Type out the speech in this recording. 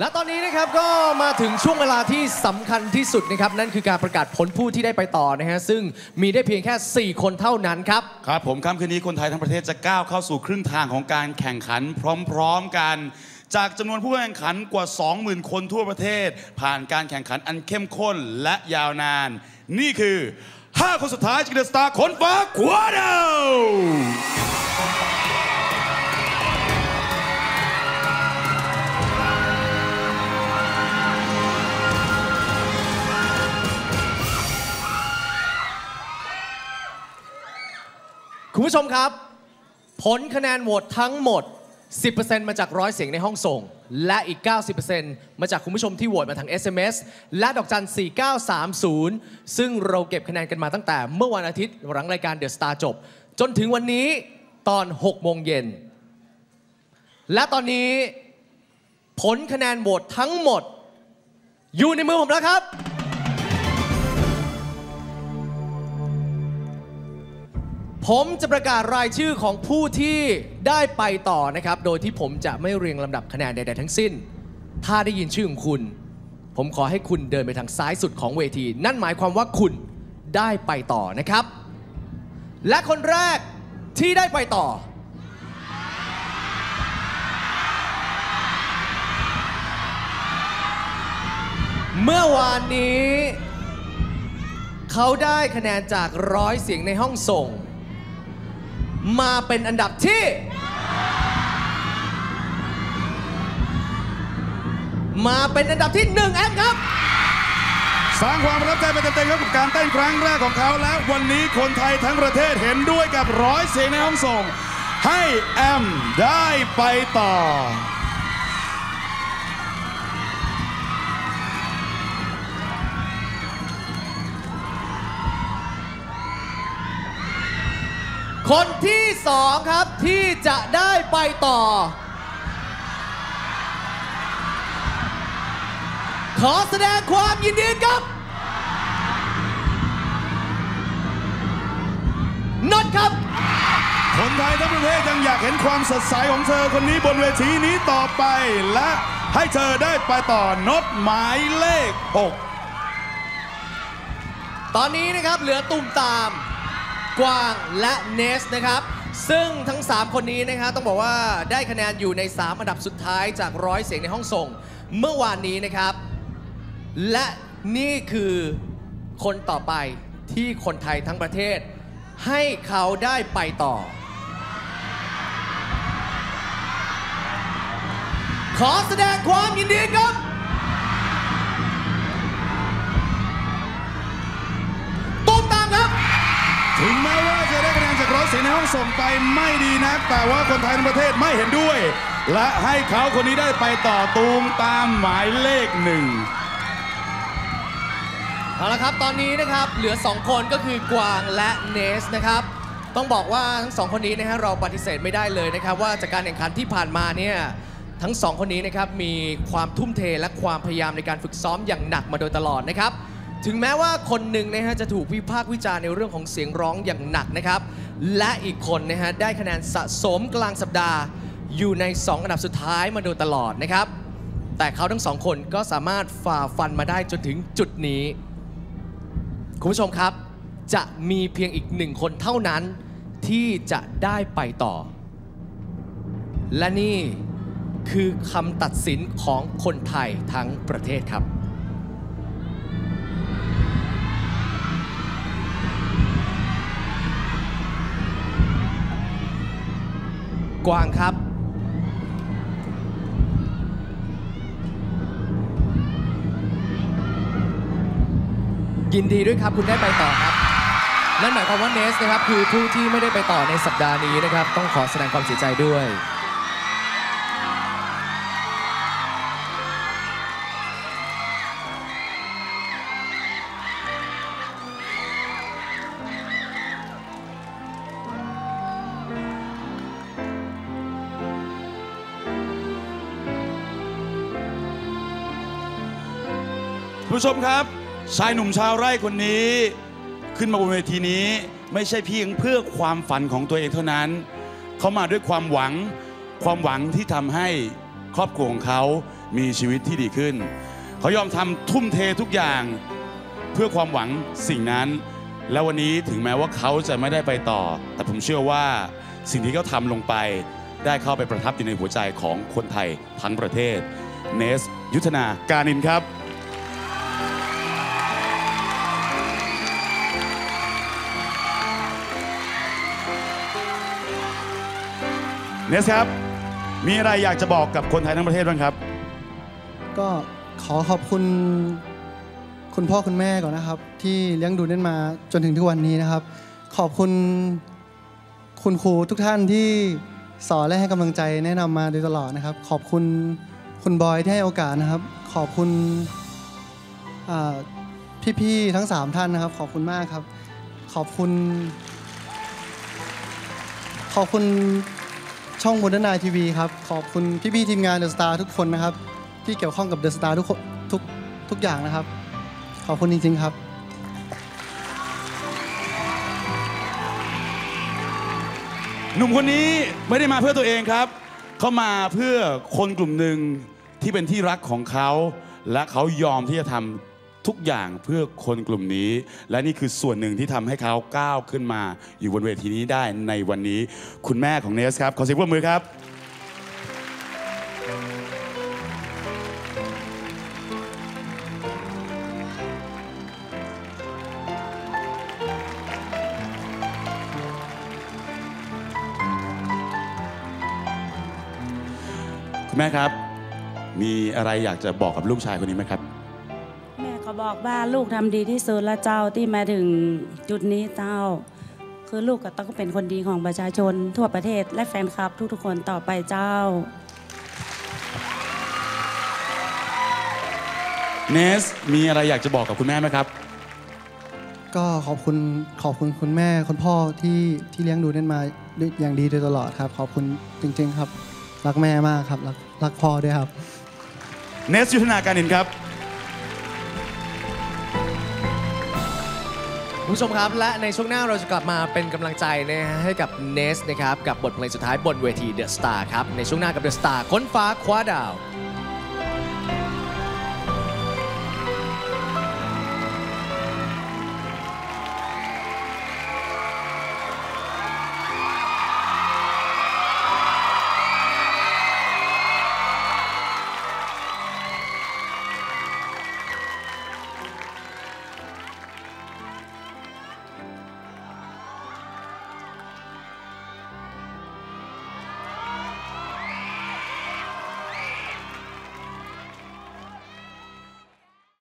และตอนนี้นะครับก็มาถึงช่วงเวลาที่สำคัญที่สุดนะครับ นั่นคือการประกาศผลผู้ที่ได้ไปต่อนะฮะซึ่งมีได้เพียงแค่ 4 คนเท่านั้นครับ ครับผมค่ำคืนนี้คนไทยทั้งประเทศจะก้าวเข้าสู่ครึ่งทางของการแข่งขันพร้อม ๆ กันจากจำนวนผู้แข่งขันกว่า 20,000 คนทั่วประเทศ ผ่านการแข่งขันอันเข้มข้นและยาวนาน นี่คือ 5 คนสุดท้ายจากเดอะสตาร์คนฟ้าควาดา คุณผู้ชมครับ ผลคะแนนโหวตทั้งหมด 10%มาจากร้อยเสียงในห้องส่ง และอีก 90%มาจากคุณผู้ชมที่โหวตมาทาง SMS และดอกจัน 4930 ซึ่งเราเก็บคะแนนกันมาตั้งแต่เมื่อวันอาทิตย์หลังรายการ The Star จบ จนถึงวันนี้ตอน 6 โมงเย็น และตอนนี้ผลคะแนนโหวตทั้งหมด อยู่ในมือผมแล้วครับ ผมจะประกาศรายชื่อของผู้ที่ได้ไปต่อนะครับ โดยที่ผมจะไม่เรียงลำดับคะแนนใดๆทั้งสิ้น ถ้าได้ยินชื่อของคุณ ผมขอให้คุณเดินไปทางซ้ายสุดของเวที นั่นหมายความว่าคุณได้ไปต่อนะครับ และคนแรกที่ได้ไปต่อ เมื่อวานนี้ เขาได้คะแนนจากร้อยเสียงในห้องส่ง มาเป็นอันดับที่ มาเป็นอันดับที่1แอมครับ สร้างความประทับใจไปเต็มๆครับกับการเต้นครั้งแรกของเขาและวันนี้คนไทยทั้งประเทศเห็นด้วยกับร้อยเสียงในห้องส่ง ให้แอมได้ไปต่อ คนที่สองครับที่จะได้ไปต่อ ขอแสดงความยินดีกับนนท์ครับ คนไทยทั้งประเทศยังอยากเห็นความสดใสของเธอคนนี้บนเวทีนี้ต่อไป และให้เธอได้ไปต่อนดหมายเลข 6 ตอนนี้นะครับเหลือตุ่มตาม กวางและเนสนะครับ ซึ่งทั้ง 3 คนนี้นะครับต้องบอกว่าได้คะแนนอยู่ใน 3 อันดับสุดท้ายจากร้อยเสียงในห้องส่ง เมื่อวานนี้นะครับ และนี่คือคนต่อไปที่คนไทยทั้งประเทศ ให้เขาได้ไปต่อ ขอแสดงความยินดีครับ ต้องส่งไปไม่ดีนัก แต่ว่าคนไทยทั้งประเทศไม่เห็นด้วย และให้เขาคนนี้ได้ไปต่อตูมตามหมายเลขหนึ่งเอาละครับ ตอนนี้นะครับเหลือ 2 คนก็คือกวางและเนสนะครับต้องบอกว่าทั้งสองคนนี้นะฮะเราปฏิเสธไม่ได้เลยนะครับ ว่าจากการแข่งขันที่ผ่านมาเนี่ยทั้งสองคนนี้นะครับมีความทุ่มเทและความพยายามในการฝึกซ้อมอย่างหนักมาโดยตลอดนะครับ ถึงแม้ว่าคนหนึ่งนะฮะจะถูกวิพากษ์วิจารณ์ในเรื่องของเสียงร้องอย่างหนักนะครับ และอีกคนนะฮะได้คะแนนสะสมกลางสัปดาห์ อยู่ใน 2 อันดับสุดท้ายมาโดยตลอดนะครับ แต่เขาทั้งสองคนก็สามารถฝ่าฟันมาได้จนถึงจุดนี้ คุณผู้ชมครับ จะมีเพียงอีกหนึ่งคนเท่านั้นที่จะได้ไปต่อ และนี่คือคำตัดสินของคนไทยทั้งประเทศครับ กวางครับ ยินดีด้วยครับคุณได้ไปต่อครับ นั่นหมายความว่าเนสนะครับคือผู้ที่ไม่ได้ไปต่อในสัปดาห์นี้นะครับ ต้องขอแสดงความเสียใจด้วย ผู้ชมครับ ชายหนุ่มชาวไร่คนนี้ ขึ้นมาบนเวทีนี้ไม่ใช่เพียงเพื่อความฝันของตัวเองเท่านั้น เขามาด้วยความหวัง ความหวังที่ทำให้ครอบครัวของเขามีชีวิตที่ดีขึ้น เขายอมทำทุ่มเททุกอย่าง เพื่อความหวังสิ่งนั้น และวันนี้ถึงแม้ว่าเขาจะไม่ได้ไปต่อ แต่ผมเชื่อว่าสิ่งที่เขาทำลงไป ได้เข้าไปประทับอยู่ในหัวใจของคนไทยทั้งประเทศ เนส ยุทธนาการินครับ เนสครับ มีอะไรอยากจะบอกกับคนไทยทั้งประเทศบ้างครับ ก็ขอขอบคุณคุณพ่อคุณแม่ก่อนนะครับ ที่เลี้ยงดูเน่นมาจนถึงทุกวันนี้นะครับ ขอบคุณคุณครูทุกท่านที่สอนและให้กำลังใจแนะนำมาโดยตลอดนะครับ ขอบคุณคุณบอยที่ให้โอกาสนะครับ ขอบคุณพี่ๆทั้งสามท่านนะครับ ขอบคุณมากครับ ขอบคุณ ขอบคุณ ช่อง Modern Night TV ครับ ขอบคุณพี่ๆทีมงานเดอะสตาร์ทุกคนนะครับ ที่เกี่ยวข้องกับเดอะสตาร์ทุกทุกทุกอย่างนะครับ ขอบคุณจริง ๆ ครับ หนุ่มคนนี้ไม่ได้มาเพื่อตัวเองครับ เขามาเพื่อคนกลุ่มหนึ่งที่เป็นที่รักของเขา และเขายอมที่จะทำ ทุกอย่างเพื่อคนกลุ่มนี้ และนี่คือส่วนหนึ่งที่ทำให้เขาก้าวขึ้นมา อยู่บนเวทีนี้ได้ในวันนี้ คุณแม่ของเนสครับ ขอเสียงปรบมือครับคุณแม่ครับ มีอะไรอยากจะบอกกับลูกชายคนนี้ไหมครับ ก็บอกว่าลูกทำดีที่สุดแล้วเจ้าที่มาถึงจุดนี้เจ้า คือลูกก็ต้องเป็นคนดีของประชาชนทั่วประเทศและแฟนคลับ ทุกๆคนต่อไปเจ้า เนส มีอะไรอยากจะบอกกับคุณแม่ไหมครับ ก็ขอบคุณขอบคุณคุณแม่คุณพ่อที่ที่เลี้ยงดูเน่นมาด้วยอย่างดีโดยตลอดครับ ขอบคุณจริง ๆ ครับ รักแม่มากครับรักรักพ่อด้วยครับ เนสยุทธนาการินครับ คุณผู้ชมครับ และในช่วงหน้าเราจะกลับมาเป็นกำลังใจนะฮะให้กับเนสนะครับ กับบทเพลงสุดท้ายบนเวทีเดอะสตาร์ครับ ในช่วงหน้ากับเดอะสตาร์ค้นฟ้าคว้าดาว